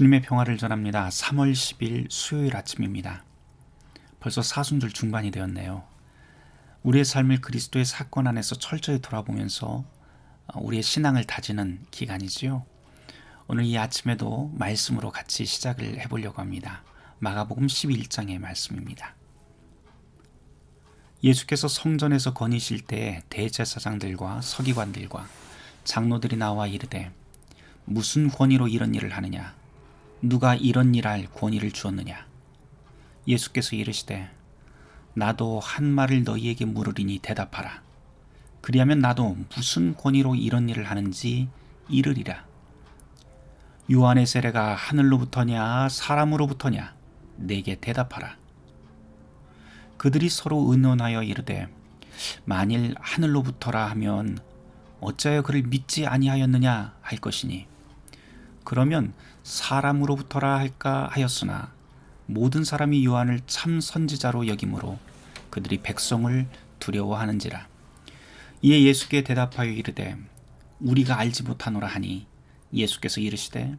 주님의 평화를 전합니다. 3월 10일 수요일 아침입니다. 벌써 사순절 중반이 되었네요. 우리의 삶을 그리스도의 사건 안에서 철저히 돌아보면서 우리의 신앙을 다지는 기간이지요. 오늘 이 아침에도 말씀으로 같이 시작을 해보려고 합니다. 마가복음 11장의 말씀입니다. 예수께서 성전에서 거니실 때 대제사장들과 서기관들과 장로들이 나와 이르되 무슨 권위로 이런 일을 하느냐 누가 이런 일 할 권위를 주었느냐? 예수께서 이르시되 나도 한 말을 너희에게 물으리니 대답하라. 그리하면 나도 무슨 권위로 이런 일을 하는지 이르리라. 요한의 세례가 하늘로부터냐 사람으로부터냐? 내게 대답하라. 그들이 서로 의논하여 이르되 만일 하늘로부터라 하면 어찌하여 그를 믿지 아니하였느냐 할 것이니? 그러면 사람으로부터라 할까 하였으나 모든 사람이 요한을 참 선지자로 여김으로 그들이 백성을 두려워하는지라 이에 예수께 대답하여 이르되 우리가 알지 못하노라 하니 예수께서 이르시되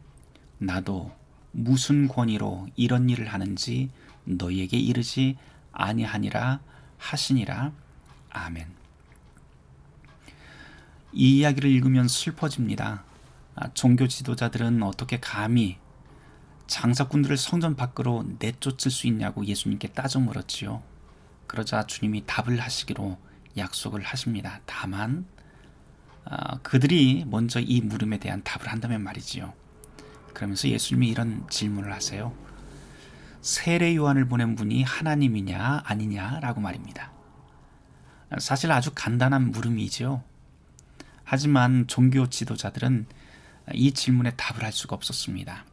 나도 무슨 권위로 이런 일을 하는지 너희에게 이르지 아니하니라 하시니라 아멘. 이 이야기를 읽으면 슬퍼집니다. 아, 종교 지도자들은 어떻게 감히 장사꾼들을 성전 밖으로 내쫓을 수 있냐고 예수님께 따져 물었지요. 그러자 주님이 답을 하시기로 약속을 하십니다. 다만 어, 그들이 먼저 이 물음에 대한 답을 한다면 말이지요. 그러면서 예수님이 이런 질문을 하세요. 세례 요한을 보낸 분이 하나님이냐 아니냐라고 말입니다. 사실 아주 간단한 물음이지요. 하지만 종교 지도자들은 이 질문에 답을 할 수가 없었습니다.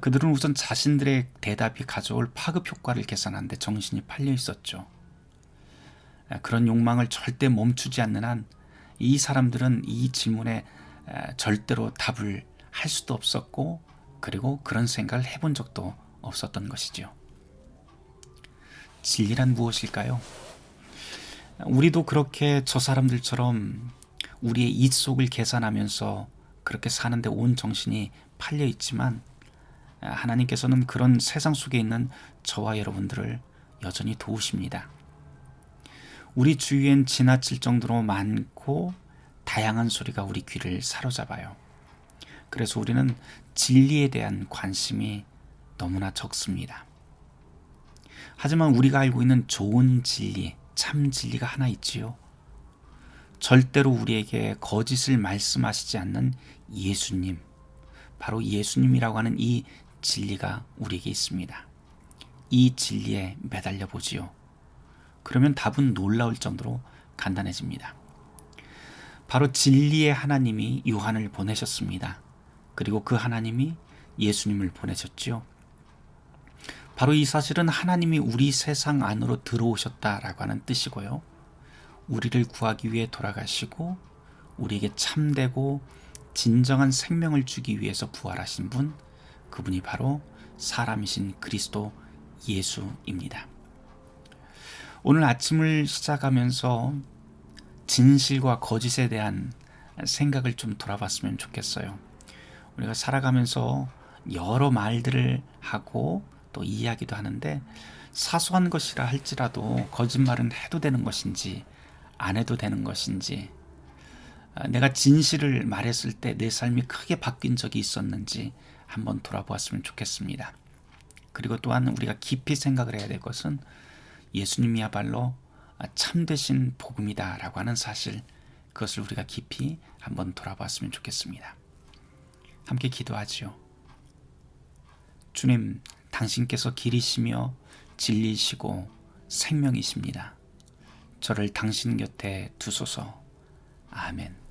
그들은 우선 자신들의 대답이 가져올 파급 효과를 계산하는데 정신이 팔려 있었죠. 그런 욕망을 절대 멈추지 않는 한 이 사람들은 이 질문에 절대로 답을 할 수도 없었고 그리고 그런 생각을 해본 적도 없었던 것이죠. 진리란 무엇일까요? 우리도 그렇게 저 사람들처럼 우리의 입 속을 계산하면서 그렇게 사는데 온 정신이 팔려 있지만 하나님께서는 그런 세상 속에 있는 저와 여러분들을 여전히 도우십니다. 우리 주위엔 지나칠 정도로 많고 다양한 소리가 우리 귀를 사로잡아요. 그래서 우리는 진리에 대한 관심이 너무나 적습니다. 하지만 우리가 알고 있는 좋은 진리, 참 진리가 하나 있지요. 절대로 우리에게 거짓을 말씀하시지 않는 예수님, 바로 예수님이라고 하는 이 진리가 우리에게 있습니다. 이 진리에 매달려 보지요. 그러면 답은 놀라울 정도로 간단해집니다. 바로 진리의 하나님이 요한을 보내셨습니다. 그리고 그 하나님이 예수님을 보내셨지요. 바로 이 사실은 하나님이 우리 세상 안으로 들어오셨다라고 하는 뜻이고요. 우리를 구하기 위해 돌아가시고 우리에게 참되고 진정한 생명을 주기 위해서 부활하신 분, 그분이 바로 사람이신 그리스도 예수입니다. 오늘 아침을 시작하면서 진실과 거짓에 대한 생각을 좀 돌아봤으면 좋겠어요. 우리가 살아가면서 여러 말들을 하고 또 이야기도 하는데 사소한 것이라 할지라도 거짓말은 해도 되는 것인지 안 해도 되는 것인지 아, 내가 진실을 말했을 때 내 삶이 크게 바뀐 적이 있었는지 한번 돌아보았으면 좋겠습니다. 그리고 또한 우리가 깊이 생각을 해야 될 것은 예수님이야말로 참되신 복음이다라고 하는 사실 그것을 우리가 깊이 한번 돌아봤으면 좋겠습니다. 함께 기도하지요. 주님, 당신께서 길이시며 진리시고 생명이십니다. 저를 당신 곁에 두소서. 아멘.